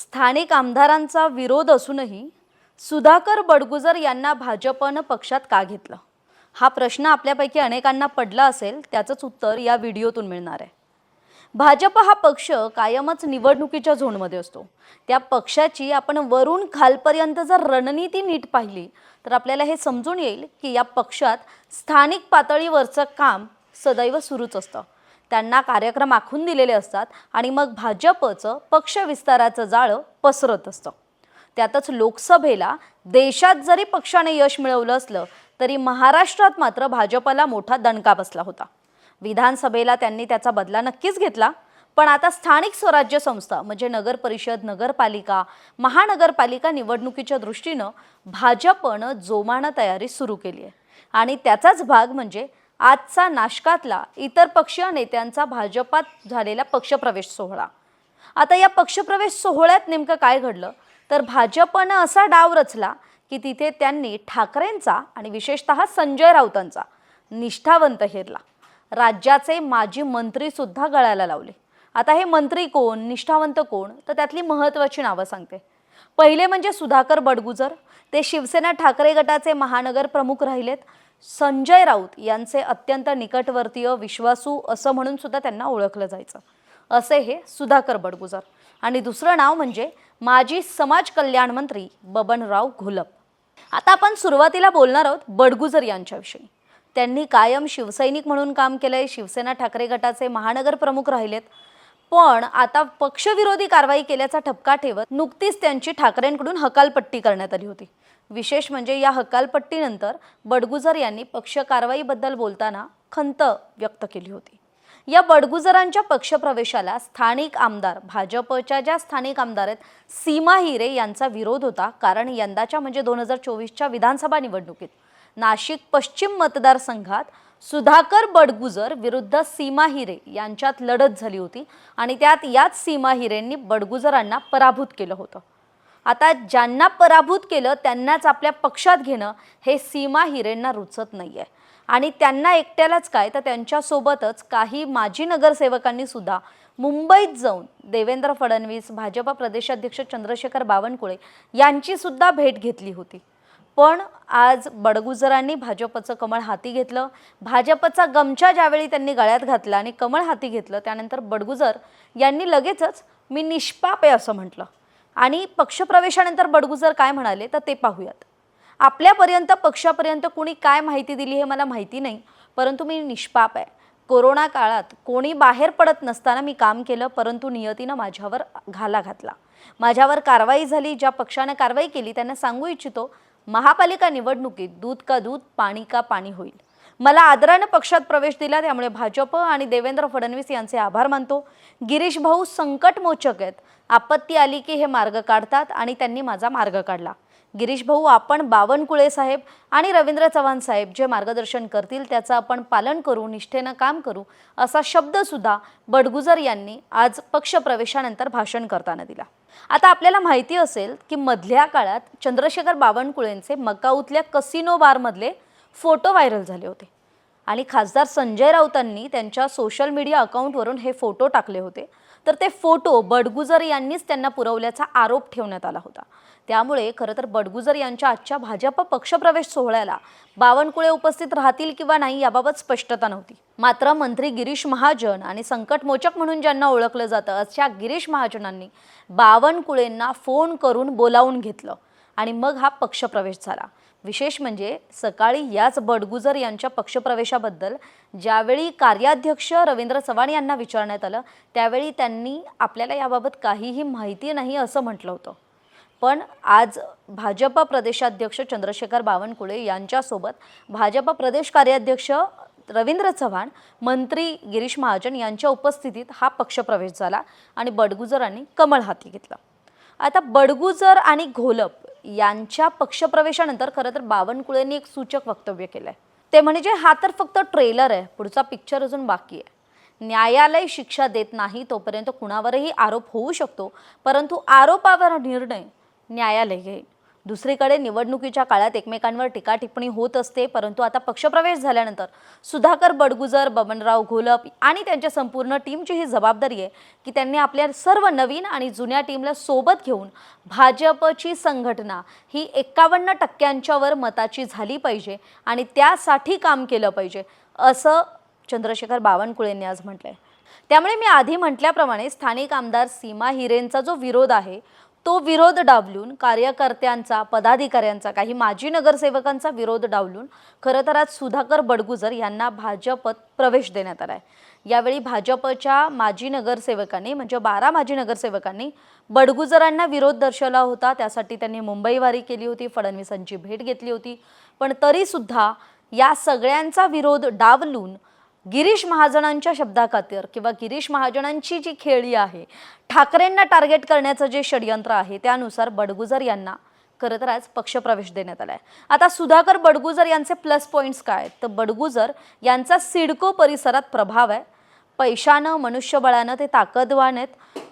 स्थानिक आमदारांचा विरोध असूनही सुधाकर बडगुजर यांना भाजपनं पक्षात का घेतलं? हा प्रश्न आपल्यापैकी अनेकांना पडला असेल त्याचंच उत्तर या व्हिडिओतून मिळणार आहे. भाजप हा पक्ष कायमच निवडणुकीच्या झोनमध्ये असतो. त्या पक्षाची आपण वरून खालपर्यंत जर रणनीती नीट पाहिली तर आपल्याला हे समजून येईल की या पक्षात स्थानिक पातळीवरचं काम सदैव सुरूच असतं. त्यांना कार्यक्रम आखून दिलेले असतात आणि मग भाजपचं पक्षविस्ताराचं जाळं पसरत असतं. त्यातच लोकसभेला देशात जरी पक्षाने यश मिळवलं असलं तरी महाराष्ट्रात मात्र भाजपला मोठा दणका बसला होता. विधानसभेला त्यांनी त्याचा बदला नक्कीच घेतला पण आता स्थानिक स्वराज्य संस्था म्हणजे नगर परिषद नगरपालिका महानगरपालिका निवडणुकीच्या दृष्टीनं भाजपनं जोमानं तयारी सुरू केली आहे. आणि त्याचाच भाग म्हणजे आजचा नाशकातला इतर पक्षीय नेत्यांचा भाजपात झालेला पक्षप्रवेश सोहळा. आता या पक्षप्रवेश सोहळ्यात नेमकं काय घडलं? तर भाजपनं असा डाव रचला की तिथे त्यांनी ठाकरेंचा आणि विशेषतः संजय राऊतांचा निष्ठावंत हेरला. राज्याचे माजी मंत्रीसुद्धा गळायला लावले. आता हे मंत्री कोण निष्ठावंत कोण? तर त्यातली महत्त्वाची नावं सांगते. पहिले म्हणजे सुधाकर बडगुजर. ते शिवसेना ठाकरे गटाचे महानगर प्रमुख राहिलेत. संजय राऊत यांचे अत्यंत निकटवर्तीय विश्वासू असं म्हणून सुद्धा त्यांना ओळखलं जायचं. असे हे सुधाकर बडगुजर. आणि दुसरं नाव म्हणजे माजी समाज कल्याण मंत्री बबनराव घोलप. आता आपण सुरुवातीला बोलणार आहोत बडगुजर यांच्याविषयी. त्यांनी कायम शिवसैनिक म्हणून काम केलंय शिवसेना ठाकरे गटाचे महानगर प्रमुख राहिलेत. पण आता पक्षविरोधी कारवाई केल्याचा ठपका ठेवत नुकतीच त्यांची ठाकरेंकडून हकालपट्टी करण्यात आली होती. विशेष म्हणजे या हकालपट्टीनंतर बडगुजर यांनी पक्ष कारवाईबद्दल बोलताना खंत व्यक्त केली होती. या बडगुजरांच्या पक्षप्रवेशाला स्थानिक आमदार भाजपच्या ज्या स्थानिक आमदार आहेत सीमा हिरे यांचा विरोध होता. कारण यंदाच्या म्हणजे दोन हजार चोवीसच्या विधानसभा निवडणुकीत नाशिक पश्चिम मतदारसंघात सुधाकर बडगुजर विरुद्ध सीमा हिरे यांच्यात लढत झाली होती आणि त्यात याच सीमा हिरेंनी बडगुजरांना पराभूत केलं होतं. आता ज्यांना पराभूत केलं त्यांनाच आपल्या पक्षात घेणं हे सीमा हिरेंना रुचत नाही आहे आणि त्यांना एकट्यालाच काय? तर त्यांच्यासोबतच काही माजी नगरसेवकांनी सुद्धा मुंबईत जाऊन देवेंद्र फडणवीस भाजपा प्रदेशाध्यक्ष चंद्रशेखर बावनकुळे यांची सुद्धा भेट घेतली होती. पण आज बडगुजरांनी भाजपचं कमळ हाती घेतलं. भाजपचा गमछा ज्यावेळी त्यांनी गळ्यात घातला आणि कमळ हाती घेतलं त्यानंतर बडगुजर यांनी लगेचच मी निष्पाप आहे असं म्हटलं. आणि पक्षप्रवेशानंतर बडगुजर काय म्हणाले तर ते पाहूयात. आपल्यापर्यंत पक्षापर्यंत कुणी काय माहिती दिली हे मला माहिती नाही परंतु मी निष्पाप आहे. कोरोना काळात कोणी बाहेर पडत नसताना मी काम केलं परंतु नियतीनं माझ्यावर घाला घातला. माझ्यावर कारवाई झाली ज्या पक्षानं कारवाई केली त्यांना सांगू इच्छितो महापालिका निवडणुकीत दूध का दूध पाणी का पाणी होईल. मला आदरानं पक्षात प्रवेश दिला त्यामुळे भाजप आणि देवेंद्र फडणवीस यांचे आभार मानतो. गिरीश भाऊ संकटमोचक आहेत. आपत्ती आली की हे मार्ग काढतात आणि त्यांनी माझा मार्ग काढला. गिरीश भाऊ आपण बावनकुळे साहेब आणि रवींद्र चव्हाण साहेब जे मार्गदर्शन करतील त्याचं आपण पालन करू निष्ठेनं काम करू असा शब्दसुद्धा बडगुजर यांनी आज पक्षप्रवेशानंतर भाषण करताना दिला. आता आपल्याला माहिती असेल की मधल्या काळात चंद्रशेखर बावनकुळेंचे मकाऊतल्या कसिनो बारमधले फोटो व्हायरल झाले होते. आणि खासदार संजय राऊतांनी त्यांच्या सोशल मीडिया अकाउंटवरून हे फोटो टाकले होते. तर ते फोटो बडगुजर यांनीच त्यांना पुरवल्याचा आरोप ठेवण्यात आला होता. त्यामुळे खरं तर बडगुजर यांच्या आजच्या भाजप पक्षप्रवेश सोहळ्याला बावनकुळे उपस्थित राहतील किंवा नाही याबाबत स्पष्टता नव्हती. मात्र मंत्री गिरीश महाजन आणि संकटमोचक म्हणून ज्यांना ओळखलं जातं अशा गिरीश महाजनांनी बावनकुळेंना फोन करून बोलावून घेतलं आणि मग हा पक्षप्रवेश झाला. विशेष म्हणजे सकाळी याच बडगुजर यांच्या पक्षप्रवेशाबद्दल ज्यावेळी कार्याध्यक्ष रवींद्र चव्हाण यांना विचारण्यात आलं त्यावेळी त्यांनी आपल्याला याबाबत काहीही माहिती नाही असं म्हटलं होतं. पण आज भाजप प्रदेशाध्यक्ष चंद्रशेखर बावनकुळे यांच्यासोबत भाजप प्रदेश कार्याध्यक्ष रवींद्र चव्हाण मंत्री गिरीश महाजन यांच्या उपस्थितीत हा पक्षप्रवेश झाला आणि बडगुजरांनी कमळ हाती घेतला. आता बडगुजर आणि घोलप यांच्या पक्षप्रवेशानंतर खरं तर बावनकुळेंनी एक सूचक वक्तव्य केलं आहे ते म्हणजे हा तर फक्त ट्रेलर आहे पुढचा पिक्चर अजून बाकी आहे. न्यायालय शिक्षा देत नाही तोपर्यंत कुणावरही आरोप होऊ शकतो परंतु आरोपावर निर्णय न्यायालय घेईल. दुसरीकडे निवडणुकीच्या काळात एकमेकांवर टीका टिप्पणी होत असते परंतु आता पक्षप्रवेश झाल्यानंतर सुधाकर बडगुजर बबनराव घोलप आणि त्यांच्या संपूर्ण टीमची ही जबाबदारी आहे की त्यांनी आपल्या सर्व नवीन आणि जुन्या टीमला सोबत घेऊन भाजपची संघटना ही एक्कावन्न टक्क्यांच्यावर मताची झाली पाहिजे आणि त्यासाठी काम केलं पाहिजे असं चंद्रशेखर बावनकुळेंनी आज म्हटलंय. त्यामुळे मी आधी म्हटल्याप्रमाणे स्थानिक आमदार सीमा हिरेंचा जो विरोध आहे तो विरोध डावलून कार्यकर्त्यांचा पदाधिकाऱ्यांचा काही माजी नगरसेवकांचा विरोध डावलून खरं तर आज सुधाकर बडगुजर यांना भाजपत प्रवेश देण्यात आला आहे यावेळी भाजपच्या माजी नगरसेवकांनी म्हणजे बारा माजी नगरसेवकांनी बडगुजरांना विरोध दर्शवला होता. त्यासाठी त्यांनी मुंबईवारी केली होती फडणवीसांची भेट घेतली होती. पण तरीसुद्धा या सगळ्यांचा विरोध डावलून गिरीश महाजनांच्या शब्दाखातर किंवा गिरीश महाजनांची जी खेळी आहे ठाकरेंना टार्गेट करण्याचं जे षडयंत्र आहे त्यानुसार बडगुजर यांना खरं तर आज पक्षप्रवेश देण्यात आला आहे आता सुधाकर बडगुजर यांचे प्लस पॉईंट्स काय आहेत? तर बडगुजर यांचा सिडको परिसरात प्रभाव आहे. पैशानं मनुष्यबळानं ते ताकदवान आहेत.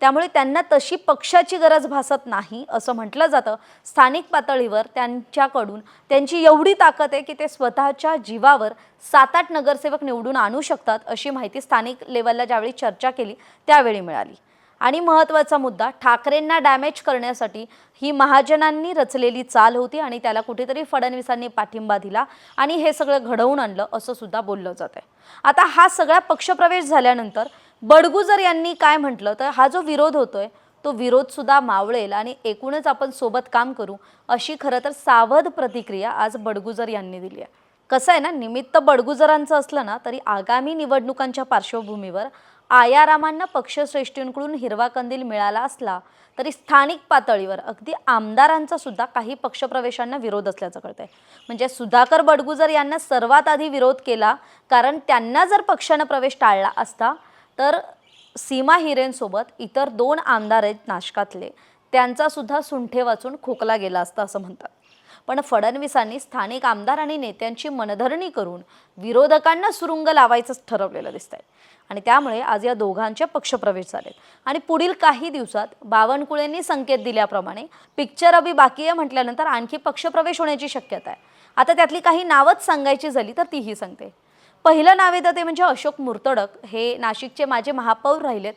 त्यामुळे त्यांना तशी पक्षाची गरज भासत नाही असं म्हटलं जातं. स्थानिक पातळीवर त्यांच्याकडून त्यांची एवढी ताकद आहे की ते स्वतःच्या जीवावर सात आठ नगरसेवक निवडून आणू शकतात अशी माहिती स्थानिक लेवलला ज्यावेळी चर्चा केली त्यावेळी मिळाली. आणि महत्त्वाचा मुद्दा ठाकरेंना डॅमेज करण्यासाठी ही महाजनांनी रचलेली चाल होती आणि त्याला कुठेतरी फडणवीसांनी पाठिंबा दिला आणि हे सगळं घडवून आणलं असं सुद्धा बोललं जात आहे. आता हा सगळा पक्षप्रवेश झाल्यानंतर बडगुजर यांनी काय म्हटलं? तर हा जो विरोध होतोय तो विरोध सुद्धा मावळेल आणि एकूणच आपण सोबत काम करू अशी खरं तर सावध प्रतिक्रिया आज बडगुजर यांनी दिली आहे. कसं आहे ना निमित्त बडगुजरांचं असलं ना तरी आगामी निवडणुकांच्या पार्श्वभूमीवर आयारामांना पक्षश्रेष्ठींकडून हिरवा कंदील मिळाला असला तरी स्थानिक पातळीवर अगदी आमदारांचा सुद्धा काही पक्षप्रवेशांना विरोध असल्याचं कळतंय. म्हणजे सुधाकर बडगुजर यांना सर्वात आधी विरोध केला कारण त्यांना जर पक्षानं प्रवेश टाळला असता तर सीमा हिरेनसोबत इतर दोन आमदार आहेत नाशकातले. त्यांचा सुद्धा सुंठे वाचून खोकला गेला असता असं म्हणतात. पण फडणवीसांनी स्थानिक आमदार आणि नेत्यांची मनधरणी करून विरोधकांना सुरुंग लावायचं ठरवलेलं दिसतंय. आणि त्यामुळे आज या दोघांचे पक्षप्रवेश झालेत. आणि पुढील काही दिवसात बावनकुळेंनी संकेत दिल्याप्रमाणे पिक्चर अभि बाकी आहे म्हटल्यानंतर आणखी पक्षप्रवेश होण्याची शक्यता आहे. आता त्यातली काही नावच सांगायची झाली तर तीही सांगते. पहिलं नाव येतं ते म्हणजे अशोक मुर्तडक. हे नाशिकचे माझे महापौर राहिलेत.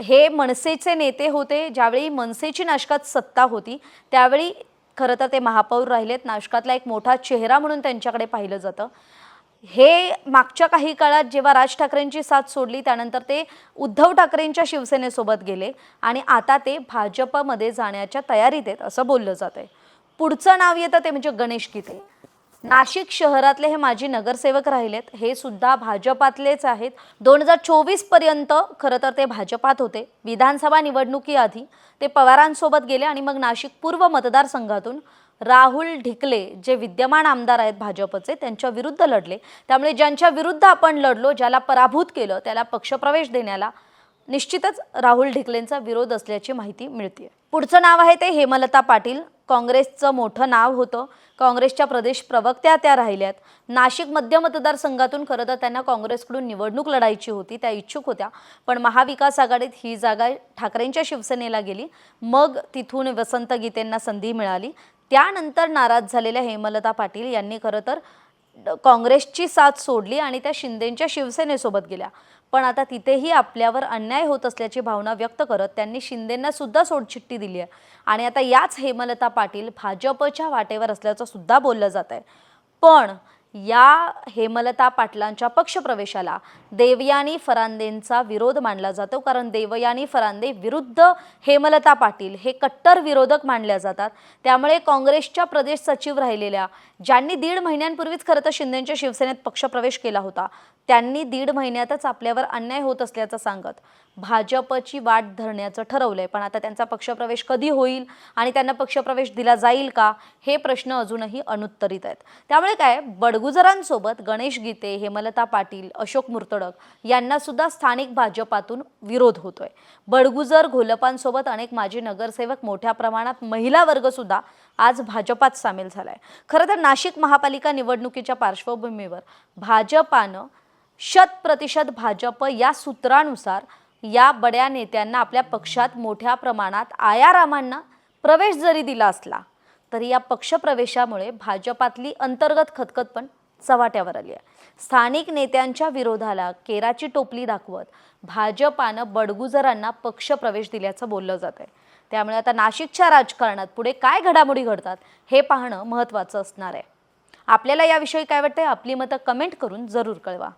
हे मनसेचे नेते होते. ज्यावेळी मनसेची नाशकात सत्ता होती त्यावेळी खरं तर ते महापौर राहिलेत. नाशकातला एक मोठा चेहरा म्हणून त्यांच्याकडे पाहिलं जातं. हे मागच्या काही काळात जेव्हा राज ठाकरेंची साथ सोडली त्यानंतर ते उद्धव ठाकरेंच्या शिवसेनेसोबत गेले आणि आता ते भाजपमध्ये जाण्याच्या तयारीत आहेत असं बोललं जात आहे पुढचं नाव येतं ते म्हणजे गणेश गीते. नाशिक शहरातले हे माजी नगरसेवक राहिलेत. हे सुद्धा भाजपातलेच आहेत. दोन हजार चोवीसपर्यंत खरं तर ते भाजपात होते. विधानसभा निवडणुकीआधी ते पवारांसोबत गेले आणि मग नाशिक पूर्व मतदारसंघातून राहुल ढिकले जे विद्यमान आमदार आहेत भाजपचे त्यांच्या विरुद्ध लढले. त्यामुळे ज्यांच्या विरुद्ध आपण लढलो ज्याला पराभूत केलं त्याला पक्षप्रवेश देण्याला निश्चितच राहुल ढिकलेंचा विरोध असल्याची माहिती मिळते पुढचं नाव आहे ते हेमलता पाटील. काँग्रेसचं मोठं नाव होतं. काँग्रेसच्या प्रदेश प्रवक्त्या त्या राहिल्यात. नाशिक मध्य मतदारसंघातून खरं तर त्यांना काँग्रेसकडून निवडणूक लढायची होती त्या इच्छुक होत्या. पण महाविकास आघाडीत ही जागा ठाकरेंच्या शिवसेनेला गेली. मग तिथून वसंत गीतेंना संधी मिळाली. त्यानंतर नाराज झालेल्या हेमलता पाटील यांनी खरं तर काँग्रेसची साथ सोडली आणि त्या शिंदेंच्या शिवसेनेसोबत गेल्या. पण आता तिथेही आपल्यावर अन्याय होत असल्याची भावना व्यक्त करत त्यांनी शिंदेंना सुद्धा सोडचिठ्ठी दिली आहे. आणि आता याच हेमलता पाटील भाजपच्या वाटेवर असल्याचं सुद्धा बोललं जात आहे. पण या हेमलता पाटलांच्या पक्षप्रवेशाला देवयानी फरांदेंचा विरोध मानला जातो कारण देवयानी फरांदे विरुद्ध हेमलता पाटील हे कट्टर विरोधक मानल्या जातात. त्यामुळे काँग्रेसच्या प्रदेश सचिव राहिलेल्या ज्यांनी दीड महिन्यांपूर्वीच खरं तर शिंदेंच्या शिवसेनेत पक्षप्रवेश केला होता त्यांनी दीड महिन्यातच आपल्यावर अन्याय होत असल्याचं सांगत भाजपची वाट धरण्याचं ठरवलंय. पण आता त्यांचा पक्षप्रवेश कधी होईल आणि त्यांना पक्षप्रवेश दिला जाईल का हे प्रश्न अजूनही अनुत्तरित आहेत. त्यामुळे काय बडगुजरांसोबत गणेश गीते हेमलता पाटील अशोक मुर्तडक यांना सुद्धा स्थानिक भाजपातून विरोध होतोय. बडगुजर घोलपांसोबत अनेक माजी नगरसेवक मोठ्या प्रमाणात महिला वर्ग सुद्धा आज भाजपात सामील झालाय. खरं तर नाशिक महापालिका निवडणुकीच्या पार्श्वभूमीवर भाजपानं शत प्रतिशत भाजप या सूत्रानुसार या बड्या नेत्यांना आपल्या पक्षात मोठ्या प्रमाणात आयारामांना प्रवेश जरी दिला असला तरी या पक्षप्रवेशामुळे भाजपातली अंतर्गत खतखत पण चव्हाट्यावर आली आहे. स्थानिक नेत्यांच्या विरोधाला केराची टोपली दाखवत भाजपानं बडगुजरांना पक्षप्रवेश दिल्याचं बोललं जात आहे. त्यामुळे आता नाशिकच्या राजकारणात पुढे काय घडामोडी घडतात हे पाहणं महत्त्वाचं असणार आहे. आपल्याला याविषयी काय वाटतंय? आपली मतं कमेंट करून जरूर कळवा.